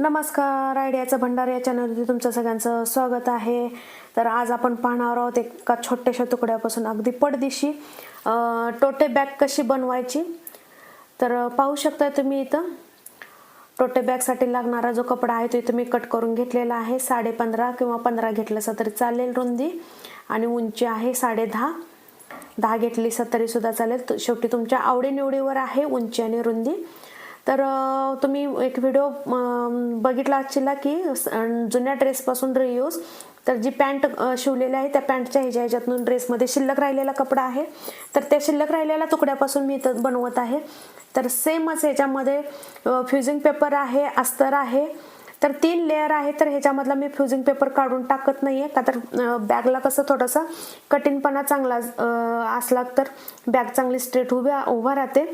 नमस्कार आयडियाचं भंडार या चॅनलवरती तुमचं सगळ्यांचं स्वागत आहे. तर आज आपण पाहणार आहोत एका छोट्याशा तुकड्यापासून अगदी पडदिशी टोटे बॅग कशी बनवायची. तर पाहू शकता तुम्ही इथं टोटे बॅगसाठी लागणारा जो कपडा आहे तो इथं मी कट करून घेतलेला आहे. साडे पंधरा किंवा पंधरा घेतलं तरी चालेल रुंदी आणि उंची आहे साडे दहा. दहा घेतली तरी सुद्धा चालेल. शेवटी तुमच्या आवडीनिवडीवर आहे उंची आणि रुंदी. तर तुम्ही एक व्हिडिओ बघितला असशीला की जुन्या ड्रेसपासून रियूज तर जी पॅन्ट शिवलेली आहे त्या पॅन्टच्या ह्याच्या ह्याच्यातून ड्रेसमध्ये शिल्लक राहिलेला कपडा आहे. तर त्या शिल्लक राहिलेल्या तुकड्यापासून मी इथं बनवत आहे. तर सेमच ह्याच्यामध्ये फ्युजिंग पेपर आहे अस्तर आहे. तर तीन लेअर आहे तर ह्याच्यामधला मी फ्युजिंग पेपर काढून टाकत नाही आहे का तर बॅगला कसं थोडंसं कठीणपणा चांगला असला तर बॅग चांगली स्ट्रेट उभ्या उभा राहते.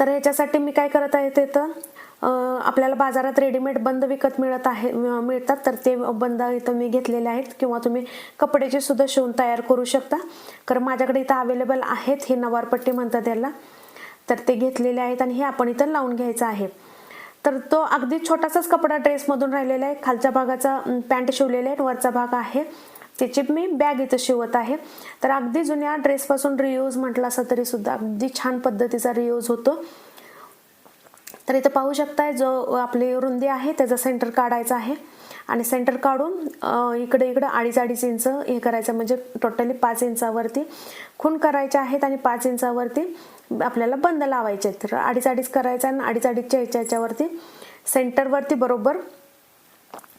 तर ह्याच्यासाठी मी काय करत आहे ते तर आपल्याला बाजारात रेडीमेड बंद विकत मिळत आहे मिळतात. तर ते बंद इथं मी घेतलेले आहेत किंवा तुम्ही कपड्याचे सुद्धा शिवून तयार करू शकता. कारण माझ्याकडे इथं अवेलेबल आहेत हे नवारपट्टी म्हणतात त्याला तर ते घेतलेले आहेत आणि हे आपण इथं लावून घ्यायचं आहे. तर तो अगदी छोटासाच कपडा ड्रेसमधून राहिलेला आहे. खालच्या भागाचा पॅन्ट शिवलेला आहे वरचा भाग आहे. त्याची मी बॅग इथं शिवत आहे. तर अगदी जुन्या ड्रेसपासून रियूज म्हटलं असं तरी सुद्धा अगदी छान पद्धतीचा रियूज होतो. तर इथं पाहू शकताय जो आपली रुंदी आहे त्याचा सेंटर काढायचा आहे. आणि सेंटर काढून इकडे इकडे अडीच अडीच इंच हे करायचं म्हणजे टोटली पाच इंचावरती खून करायचे आहेत आणि पाच इंचावरती आपल्याला बंद लावायचे आहेत. तर अडीच अडीच करायचं आणि अडीच अडीचच्या ह्याच्या ह्याच्यावरती सेंटरवरती बरोबर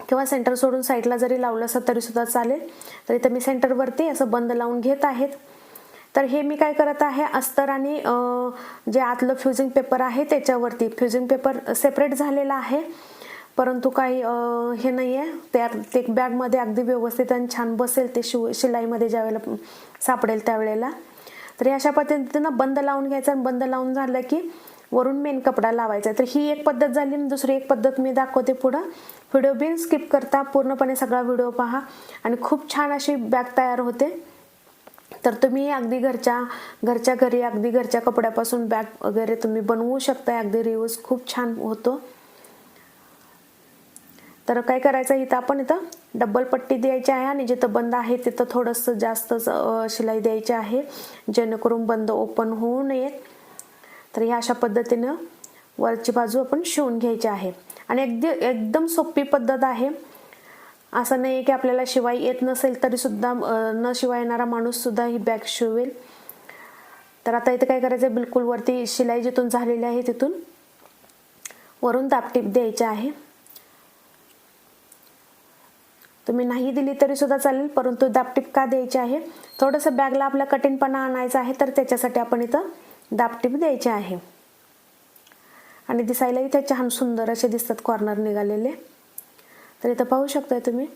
किंवा सेंटर सोडून साईडला जरी लावलं असं तरी सुद्धा चालेल. तर इथं मी सेंटरवरती असं बंद लावून घेत आहेत. तर हे मी काय करत आहे अस्तर आणि जे आतलं फ्युजिंग पेपर आहे त्याच्यावरती. फ्युजिंग पेपर सेपरेट झालेला आहे. परंतु काही हे नाही आहे त्या ते बॅगमध्ये अगदी व्यवस्थित आणि छान बसेल ते शिव शिलाईमध्ये ज्यावेळेला सापडेल त्यावेळेला. तर अशा पद्धतीनं बंद लावून घ्यायचं आणि बंद लावून झालं की वरून मेन कपडा लावायचा तर ही एक पद्धत झाली दुसरी एक पद्धत मी दाखवते पुढं. व्हिडिओ बिन स्किप करता पूर्णपणे सगळा व्हिडिओ पहा. आणि खूप छान अशी बॅग तयार होते. तर तुम्ही अगदी घरच्या घरच्या घरी अगदी घरच्या कपड्यापासून बॅग वगैरे तुम्ही बनवू शकता. अगदी रिव्ह्यूज खूप छान होतो. तर काय करायचं इथं आपण इथं डबल पट्टी द्यायची आहे आणि जिथं बंद आहे तिथं थोडंसं जास्त शिलाई द्यायची आहे. जेणेकरून बंद ओपन होऊ नयेत. तर ह्या अशा पद्धतीनं वरची बाजू आपण शिवून घ्यायची आहे. आणि अगदी एकदम सोपी पद्धत आहे. असं नाही की आपल्याला शिवाय येत नसेल तरी सुद्धा न शिवाय येणारा माणूस सुद्धा ही बॅग शिवेल. तर आता इथे काय करायचं बिलकुल वरती शिलाई जिथून झालेली आहे तिथून वरून दापटीप द्यायची आहे. तुम्ही नाही दिली तरी सुद्धा चालेल परंतु दापटीप का द्यायची आहे? थोडंसं बॅगला आपला कठीणपणा आणायचा आहे तर त्याच्यासाठी आपण इथं दापटीप द्यायचे आहे. आणि दिसायलाही त्या छान सुंदर असे दिसतात कॉर्नर निघालेले. तर इथं पाहू शकताय तुम्ही.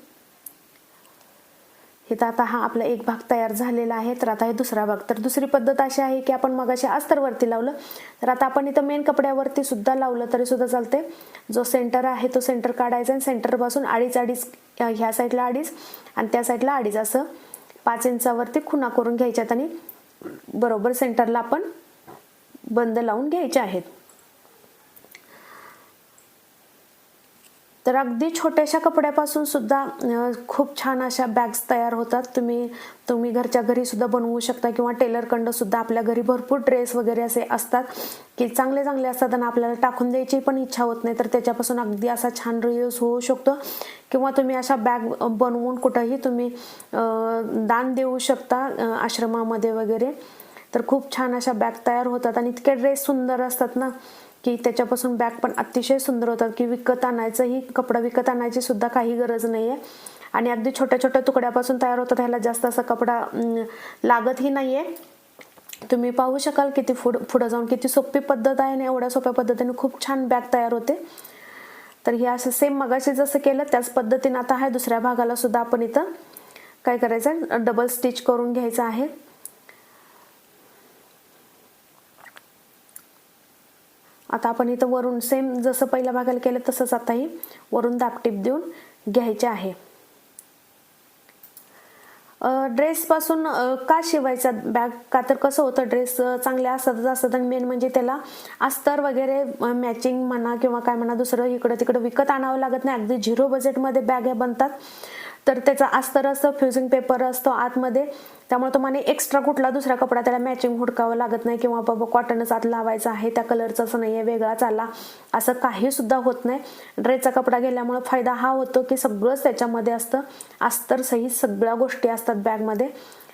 इथं आता हा आपला एक भाग तयार झालेला आहे. तर आता हे दुसरा भाग. तर दुसरी पद्धत अशी आहे की आपण मगाशी अस्तरवरती लावलं. तर आता आपण इथं मेन कपड्यावरती सुद्धा लावलं तरी सुद्धा चालते जो सेंटर आहे तो सेंटर काढायचा आणि सेंटरपासून अडीच अडीच ह्या साईडला अडीच आणि त्या साईडला अडीच असं पाच इंचावरती खुणा करून घ्यायच्यात आणि बरोबर सेंटरला आपण बंद लावून घ्यायचे आहेत. तर अगदी छोट्याशा कपड्यापासून सुद्धा खूप छान अशा बॅग्स तयार होतात. तुम्ही तुम्ही घरच्या घरी सुद्धा बनवू शकता किंवा टेलरकडं सुद्धा आपल्या घरी भरपूर ड्रेस वगैरे असे असतात की चांगले चांगले असतात आणि आपल्याला टाकून द्यायची पण इच्छा होत नाही तर त्याच्यापासून अगदी असा छान रियूज होऊ शकतो. किंवा तुम्ही अशा बॅग बनवून कुठंही तुम्ही दान देऊ शकता आश्रमामध्ये वगैरे. तर खूप छान अशा बॅग तयार होतात आणि इतके ड्रेस सुंदर असतात ना की त्याच्यापासून बॅग पण अतिशय सुंदर होतात की विकत आणायचंही कपडा विकत आणायची सुद्धा काही गरज नाही आहे आणि अगदी छोट्या छोट्या तुकड्यापासून तयार होतात ह्याला जास्त असा कपडा लागतही नाही आहे तुम्ही पाहू शकाल किती फुड पुढं जाऊन किती सोपी पद्धत आहे आणि एवढ्या सोप्या पद्धतीने खूप छान बॅग तयार होते. तर हे असं सेम मगाशी जसं केलं त्याच पद्धतीनं आता आहे दुसऱ्या भागाला सुद्धा आपण इथं काय करायचं डबल स्टिच करून घ्यायचं आहे. आता आपण इथं वरून सेम जसं पहिल्या भागाला केलं तसंच आताही वरून दापटीप देऊन घ्यायचे आहे. ड्रेसपासून का शिवायचा बॅग का तर कसं होतं ड्रेस चांगले असतातच असतात. आणि मेन म्हणजे त्याला अस्तर वगैरे मॅचिंग म्हणा किंवा काय म्हणा दुसरं इकडं तिकडं विकत आणावं लागत नाही. अगदी झिरो बजेटमध्ये बॅग बनतात. तर त्याचा अस्तर असतं फ्युजिंग पेपर असतो आतमध्ये. त्यामुळे तुम्हाला एक्स्ट्रा कुठला दुसरा कपडा त्याला मॅचिंग हुडकावं लागत नाही किंवा बाबा कॉटनच आत लावायचा आहे त्या कलरचा असं नाही आहे वेगळाच आला असं काही सुद्धा होत नाही. ड्रेसचा कपडा गेल्यामुळे फायदा हा होतो की सगळंच त्याच्यामध्ये असतं. अस्तर सहित सगळ्या गोष्टी असतात बॅगमध्ये.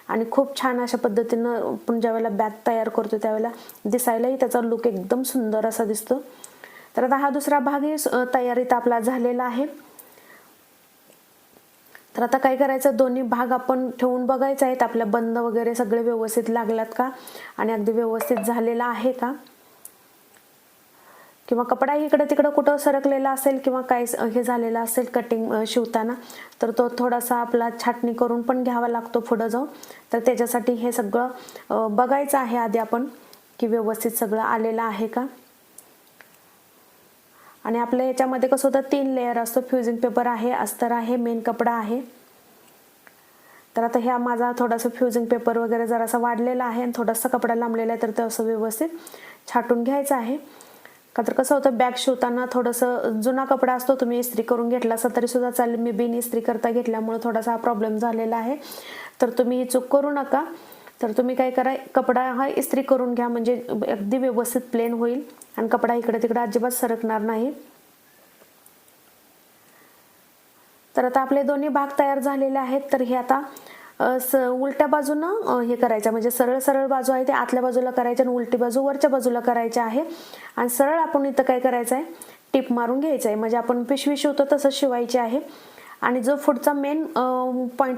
आणि खूप छान अशा पद्धतीनं आपण ज्यावेळेला बॅग तयार करतो त्यावेळेला दिसायलाही त्याचा लुक एकदम सुंदर असा दिसतो. तर आता हा दुसरा भागही तयारीत आपला झालेला आहे. तर आता काय करायचं? दोन्ही भाग आपण ठेवून बघायचं आहेत. आपल्या बंद वगैरे सगळे व्यवस्थित लागलात का? आणि अगदी व्यवस्थित झालेला आहे का? किंवा कपडा इकडे तिकडं कुठं सरकलेला असेल किंवा काय हे झालेलं असेल कटिंग शिवताना तर तो थोडासा आपला छाटणी करून पण घ्यावा लागतो पुढं जाऊन. तर त्याच्यासाठी हे सगळं बघायचं आहे आधी आपण की व्यवस्थित सगळं आलेलं आहे का? आणि आपल्या याच्यामध्ये कसं होतं तीन लेअर असतो. फ्युजिंग पेपर आहे अस्तर आहे मेन कपडा आहे. तर आता ह्या माझा थोडासा फ्युजिंग पेपर वगैरे जरासा वाढलेला आहे आणि थोडासा कपडा लांबलेला आहे तर ते असं व्यवस्थित छाटून घ्यायचं आहे. का तर कसं होतं बॅग शिवताना थोडंसं जुना कपडा असतो तुम्ही इस्त्री करून घेतला असता तरी सुद्धा चालेल. मी बिन इस्त्री करता घेतल्यामुळे थोडासा हा प्रॉब्लेम झालेला आहे. तर तुम्ही ही चूक करू नका. तर तुम्ही काय करा कपडा हा इस्त्री करून घ्या म्हणजे अगदी व्यवस्थित प्लेन होईल. आणि कपडा इकडे तिकडे अजिबात सरकणार नाही. तर आता आपले दोन्ही भाग तयार झालेले आहेत. तर हे आता स उलट्या बाजूनं हे करायचं. म्हणजे सरळ सरळ बाजू आहे ते आतल्या बाजूला करायचे आणि उलटी बाजू वरच्या बाजूला करायची आहे. आणि सरळ आपण इथं काय करायचं आहे टिप मारून घ्यायचं आहे म्हणजे आपण पिशवी शिवतो तसं शिवायची आहे. आणि जो पुढचा मेन पॉईंट